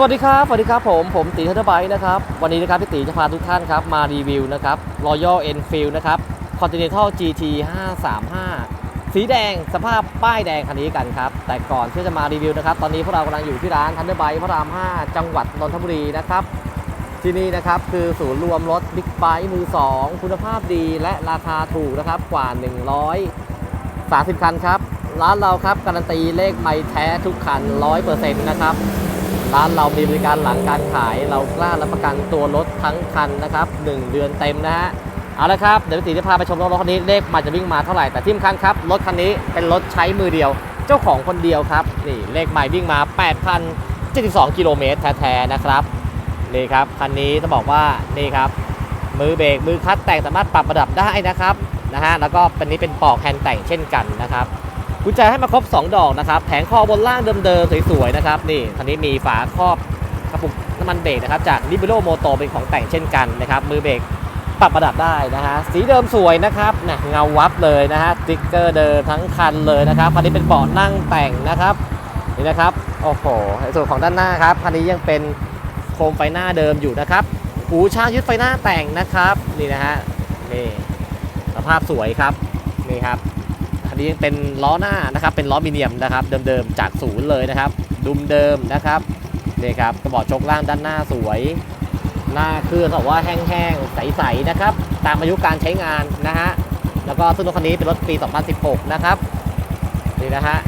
สวัสดีครับ สวัสดีครับผม ผมตีทัตเตอร์ไบค์นะครับ วันนี้นะครับพี่ตีจะพาทุกท่านครับ มารีวิวนะครับ Royal Enfield นะครับ Continental GT 535 สีแดงสภาพป้ายแดงคันนี้กันครับ แต่ก่อนที่จะมารีวิวนะครับ ตอนนี้พวกเรากำลังอยู่ที่ร้านทันเดอร์ไบค์พระราม 5 จังหวัดนนทบุรีนะครับ ที่นี่นะครับคือศูนย์รวมรถบิ๊กไบค์มือ 2 คุณภาพดีและราคาถูกนะครับกว่า 130 คันครับ ร้านเราครับการันตีเลขไม่แท้ทุกคัน 100%นะครับ ร้านเรามีบริการหลังการขาย เรากล้ารับประกันตัวรถทั้งคันนะครับ 1 เดือนเต็มนะฮะเอาละครับเดี๋ยวตีจะพาไปชมรถคันนี้เลขมันจะวิ่งมาเท่าไหร่แต่ที่สำคัญครับรถคันนี้เป็นรถใช้มือเดียว เจ้าของคนเดียวครับนี่เลขใหม่วิ่งมา 8,072 กิโลเมตรแท้ๆนะครับนี่ครับคันนี้ต้องบอกว่านี่ครับมือเบรกมือคลัตช์แต่งสามารถปรับระดับได้นะครับนะฮะแล้วก็เป็นนี้เป็นปอกแฮนด์แต่งเช่นกันนะครับ กุญแจให้มาครบ 2 ดอกนะครับแผงคอบนล่างเดิมๆสวยๆนะครับนี่คันนี้มีฝาครอบกระปุกน้ำมันเบรกนะครับจาก l i b e r o Moto เป็นของแต่งเช่นกันนะครับมือเบรกปรับระดับได้นะฮะสีเดิมสวยนะครับนะเงาวับเลยนะฮะติ๊กเกอร์เดิมทั้งคันเลยนะครับคันนี้เป็นเบาะนั่งแต่งนะครับนี่นะครับโอ้โหส่วนของด้านหน้าครับคันนี้ยังเป็นโคมไฟหน้าเดิมอยู่นะครับหูช่างยึดไฟหน้าแต่งนะครับนี่นะฮะนี่สภาพสวยครับนี่ครับ อันนี้ยังเป็นล้อหน้านะครับ เป็นล้อมิเนียมนะครับ เดิมๆจากศูนย์เลยนะครับ ดุมเดิมนะครับนี่ครับกระบอกชกล่างด้านหน้าสวย หน้าเครื่องเขาบอกว่าแห้งๆ ใสๆนะครับ ตามอายุการใช้งานนะฮะ แล้วก็ซึ่งรถคันนี้เป็นรถปี 2016 นะครับนี่นะฮะ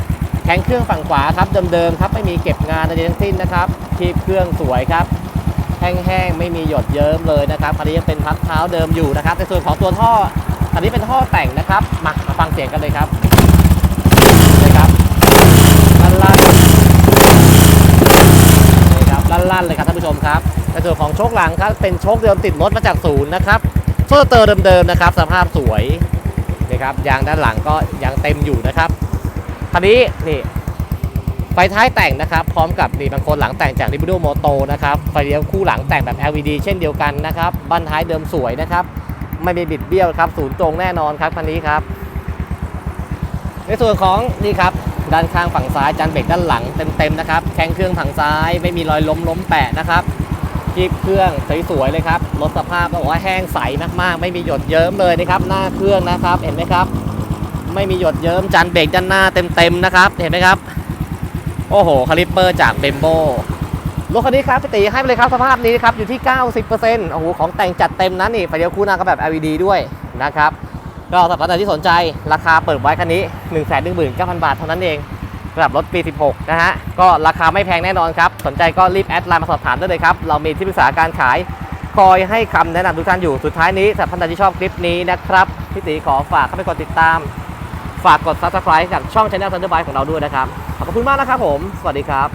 แข้งเครื่องฝั่งขวาครับเดิมๆครับไม่มีเก็บงานใดๆทั้งสิ้นนะครับคีบเครื่องสวยครับแห้งๆไม่มีหยดเยิ้มเลยนะครับคันนี้ยังเป็นพักเท้าเดิมอยู่นะครับในส่วนของตัวท่อ อันนี้เป็นท่อแต่งนะครับมามาฟังเสียงกันเลยครับนี่ครับลั่นลั่นนี่ครับลั่นลั่นเลยครับท่านผู้ชมครับในส่วนของโชคหลังครับเป็นโชคเดิมติดรถมาจากศูนย์นะครับโชคเตอร์เดิมๆนะครับ สภาพสวยนี่ครับยางด้านหลังก็ยังเต็มอยู่นะครับคันนี้นี่ไฟท้ายแต่งนะครับ พร้อมกับนี่บางคนหลังแต่งจาก r i b u d o Moto นะครับไฟเลี้ยวคู่หลังแต่งแบบ LED เช่นเดียวกันนะครับบั้นท้ายเดิมสวยนะครับ ไม่มีบิดเบี้ยวครับศูนย์ตรงแน่นอนครับคันนี้ครับ ในส่วนของนี่ครับด้านข้างฝั่งซ้ายจานเบรกด้านหลังเต็มๆนะครับแข้งเครื่องฝั่งซ้ายไม่มีรอยล้มล้มแปะนะครับกีบเครื่องสวยๆเลยครับรถสภาพต้องบอกว่าแห้งใสมากๆ ไม่มีหยดเยิ้มเลยนะครับ หน้าเครื่องนะครับ เห็นไหมครับ ไม่มีหยดเยิ้มจานเบรกด้านหน้าเต็มๆนะครับ เห็นไหมครับ โอ้โหคาลิปเปอร์จากเบมโบ รถคันนี้ครับพี่ตีให้ไปเลยครับสภาพนี้ครับอยู่ที่ 90%โอ้โหของแต่งจัดเต็มนั้นนี่ไฟเลี้ยวคู่หน้าก็แบบ LED ด้วยนะครับก็สำหรับท่านที่สนใจราคาเปิดไว้คันนี้ 1 1 9 0 0 0 บาทเท่านั้นเองสำหรับรถปี 16 นะฮะ ก็ราคาไม่แพงแน่นอนครับ สนใจก็รีบแอดไลน์มาสอบถามได้เลยครับ เรามีที่ปรึกษาการขาย คอยให้คำแนะนำทุกท่านอยู่ สุดท้ายนี้สำหรับท่านที่ชอบคลิปนี้นะครับพี่ตีขอฝากเข้าไปกดติดตาม ฝากกด subscribe กับช่อง Channel Thunderbike ของเราด้วยนะครับ ขอบคุณมากนะครับผม สวัสดีครับ